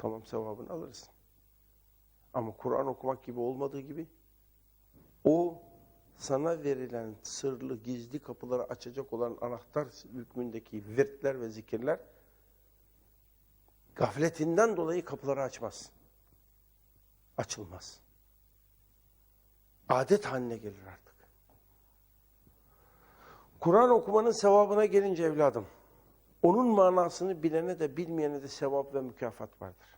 Tamam sevabını alırsın. Ama Kur'an okumak gibi olmadığı gibi o sana verilen sırlı, gizli kapıları açacak olan anahtar hükmündeki virtler ve zikirler gafletinden dolayı kapıları açmaz. Açılmaz. Adet haline gelir artık. Kur'an okumanın sevabına gelince evladım, onun manasını bilene de bilmeyene de sevap ve mükafat vardır.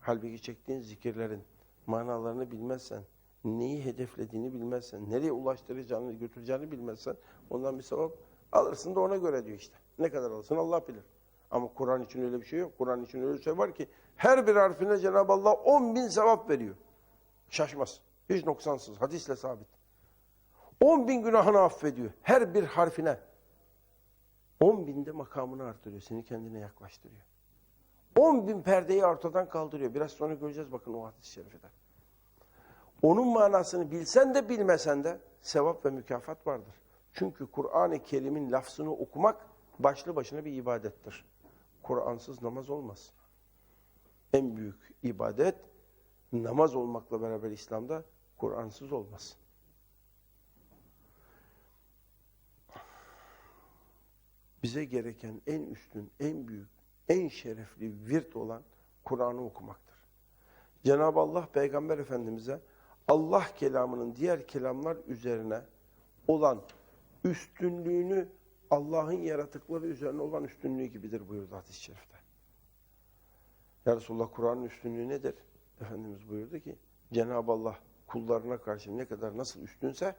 Halbuki çektiğin zikirlerin manalarını bilmezsen, neyi hedeflediğini bilmezsen, nereye ulaştıracağını, götüreceğini bilmezsen ondan bir sevap alırsın da ona göre diyor işte. Ne kadar alırsın Allah bilir. Ama Kur'an için öyle bir şey yok. Kur'an için öyle bir şey var ki her bir harfine Cenab-ı Allah 10 bin sevap veriyor. Şaşmaz. Hiç noksansız. Hadisle sabit. 10 bin günahını affediyor. Her bir harfine. 10 binde makamını artırıyor. Seni kendine yaklaştırıyor. 10 bin perdeyi ortadan kaldırıyor. Biraz sonra göreceğiz bakın o hadis-i şerifede. Onun manasını bilsen de bilmesen de sevap ve mükafat vardır. Çünkü Kur'an-ı Kerim'in lafzını okumak başlı başına bir ibadettir. Kur'ansız namaz olmaz. En büyük ibadet namaz olmakla beraber İslam'da Kur'ansız olmaz. Bize gereken en üstün, en büyük, en şerefli virt olan Kur'an'ı okumaktır. Cenab-ı Allah Peygamber Efendimiz'e Allah kelamının diğer kelamlar üzerine olan üstünlüğünü Allah'ın yaratıkları üzerine olan üstünlüğü gibidir buyurdu hadis-i şerifte. Ya Resulullah Kur'an'ın üstünlüğü nedir? Efendimiz buyurdu ki Cenab-ı Allah kullarına karşı ne kadar nasıl üstünse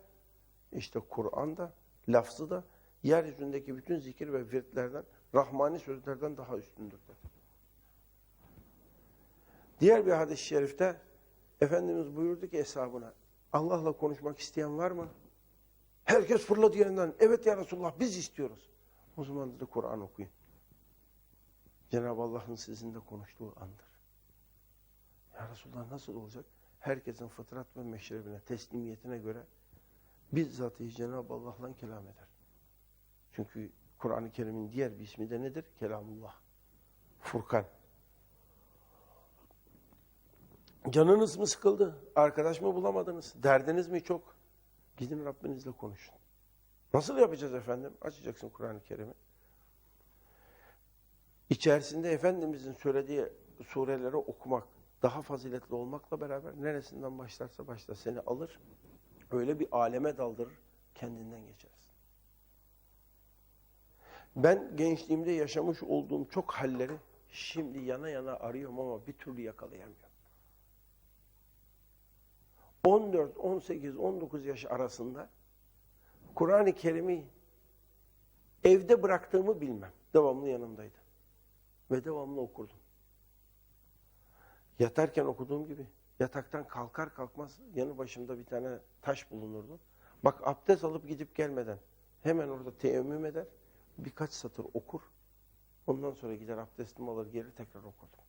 işte Kur'an da lafzı da yeryüzündeki bütün zikir ve virtlerden, rahmani sözlerden daha üstündür dedi. Diğer bir hadis-i şerifte Efendimiz buyurdu ki hesabına Allah'la konuşmak isteyen var mı? Herkes fırladı yerinden. Evet ya Resulullah biz istiyoruz. O zaman dedi Kur'an okuyun. Cenab-ı Allah'ın sizinle konuştuğu andır. Ya Resulullah nasıl olacak? Herkesin fıtrat ve meşrebine, teslimiyetine göre bizzat Cenab-ı Allah'la kelam eder. Çünkü Kur'an-ı Kerim'in diğer bir ismi de nedir? Kelamullah. Furkan. Canınız mı sıkıldı? Arkadaş mı bulamadınız? Derdiniz mi çok? Gidin Rabbinizle konuşun. Nasıl yapacağız efendim? Açacaksın Kur'an-ı Kerim'i. İçerisinde Efendimizin söylediği sureleri okumak daha faziletli olmakla beraber neresinden başlarsa başla seni alır. Öyle bir aleme daldırır. Kendinden geçersin. Ben gençliğimde yaşamış olduğum çok halleri şimdi yana yana arıyorum ama bir türlü yakalayamıyorum. 14, 18, 19 yaş arasında Kur'an-ı Kerim'i evde bıraktığımı bilmem. Devamlı yanımdaydı. Ve devamlı okurdum. Yatarken okuduğum gibi yataktan kalkar kalkmaz yanı başımda bir tane taş bulunurdu. Bak abdest alıp gidip gelmeden hemen orada teyemmüm eder. Birkaç satır okur. Ondan sonra gider abdestimi alır geri tekrar okurdum.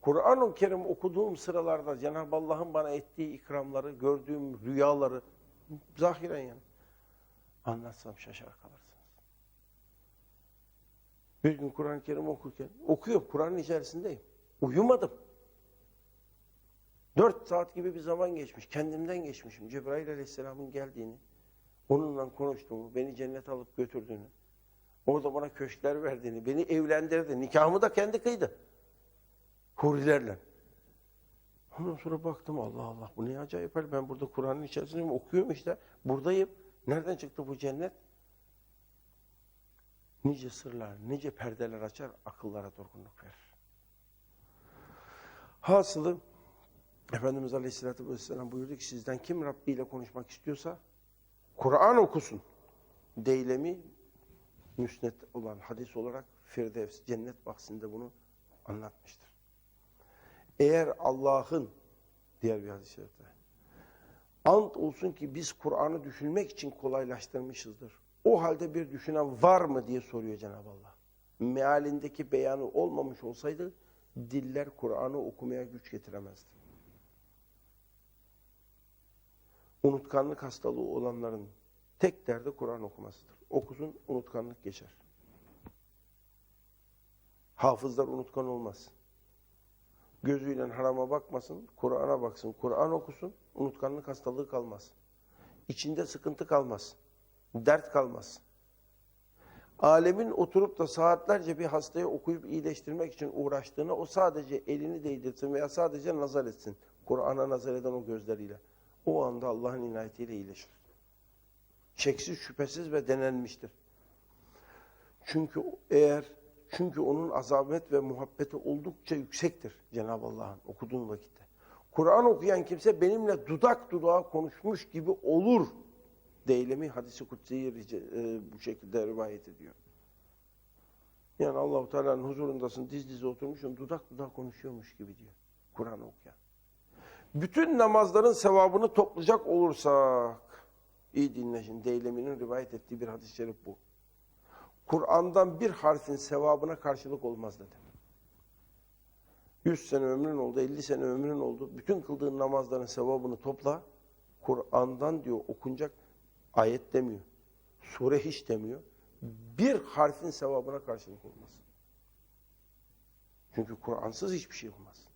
Kur'an-ı Kerim okuduğum sıralarda Cenab-ı Allah'ın bana ettiği ikramları, gördüğüm rüyaları zahiren yani anlatsam şaşar kalırsınız. Bir gün Kur'an-ı Kerim okurken, okuyorum, Kur'an'ın içerisindeyim. Uyumadım. Dört saat gibi bir zaman geçmiş, kendimden geçmişim. Cebrail Aleyhisselam'ın geldiğini, onunla konuştuğumu, beni cennete alıp götürdüğünü, orada bana köşkler verdiğini, beni evlendirdi, nikahımı da kendi kıydı. Hurilerle. Ondan sonra baktım Allah Allah bu ne acayip hal. Ben burada Kur'an'ın içerisindeyim okuyorum işte. Buradayım. Nereden çıktı bu cennet? Nice sırlar, nice perdeler açar, akıllara durgunluk verir. Hasılı Efendimiz Aleyhisselatü Vesselam buyurdu ki sizden kim Rabbi ile konuşmak istiyorsa Kur'an okusun. Deylemi müsnet olan hadis olarak Firdevs cennet bahsinde bunu anlatmıştır. Eğer Allah'ın diğer bir hadis-i şerifte ant olsun ki biz Kur'an'ı düşünmek için kolaylaştırmışızdır. O halde bir düşünen var mı diye soruyor Cenab-ı Allah. Mealindeki beyanı olmamış olsaydı diller Kur'an'ı okumaya güç getiremezdi. Unutkanlık hastalığı olanların tek derdi Kur'an okumasıdır. Okusun unutkanlık geçer. Hafızlar unutkan olmaz. Gözüyle harama bakmasın, Kur'an'a baksın, Kur'an okusun, unutkanlık hastalığı kalmaz. İçinde sıkıntı kalmaz. Dert kalmaz. Alemin oturup da saatlerce bir hastayı okuyup iyileştirmek için uğraştığına o sadece elini değdirsin veya sadece nazar etsin. Kur'an'a nazar eden o gözleriyle. O anda Allah'ın inayetiyle iyileşir. Şeksiz, şüphesiz ve denenmiştir. Çünkü eğer çünkü onun azamet ve muhabbeti oldukça yüksektir Cenab-ı Allah'ın okuduğun vakitte. Kur'an okuyan kimse benimle dudak dudağa konuşmuş gibi olur. Deylemi hadisi kutsiyi e, bu şekilde rivayet ediyor. Yani Allahu Teala'nın huzurundasın, diz dize oturmuşsun, dudak dudağa konuşuyormuş gibi diyor. Kur'an okuyan. Bütün namazların sevabını toplayacak olursak, iyi dinle şimdi, Deylemi'nin rivayet ettiği bir hadis-i şerif bu. Kur'an'dan bir harfin sevabına karşılık olmaz dedi. 100 sene ömrün oldu, 50 sene ömrün oldu. Bütün kıldığın namazların sevabını topla. Kur'an'dan diyor okunacak ayet demiyor. Sure hiç demiyor. Bir harfin sevabına karşılık olmaz. Çünkü Kur'ansız hiçbir şey olmaz.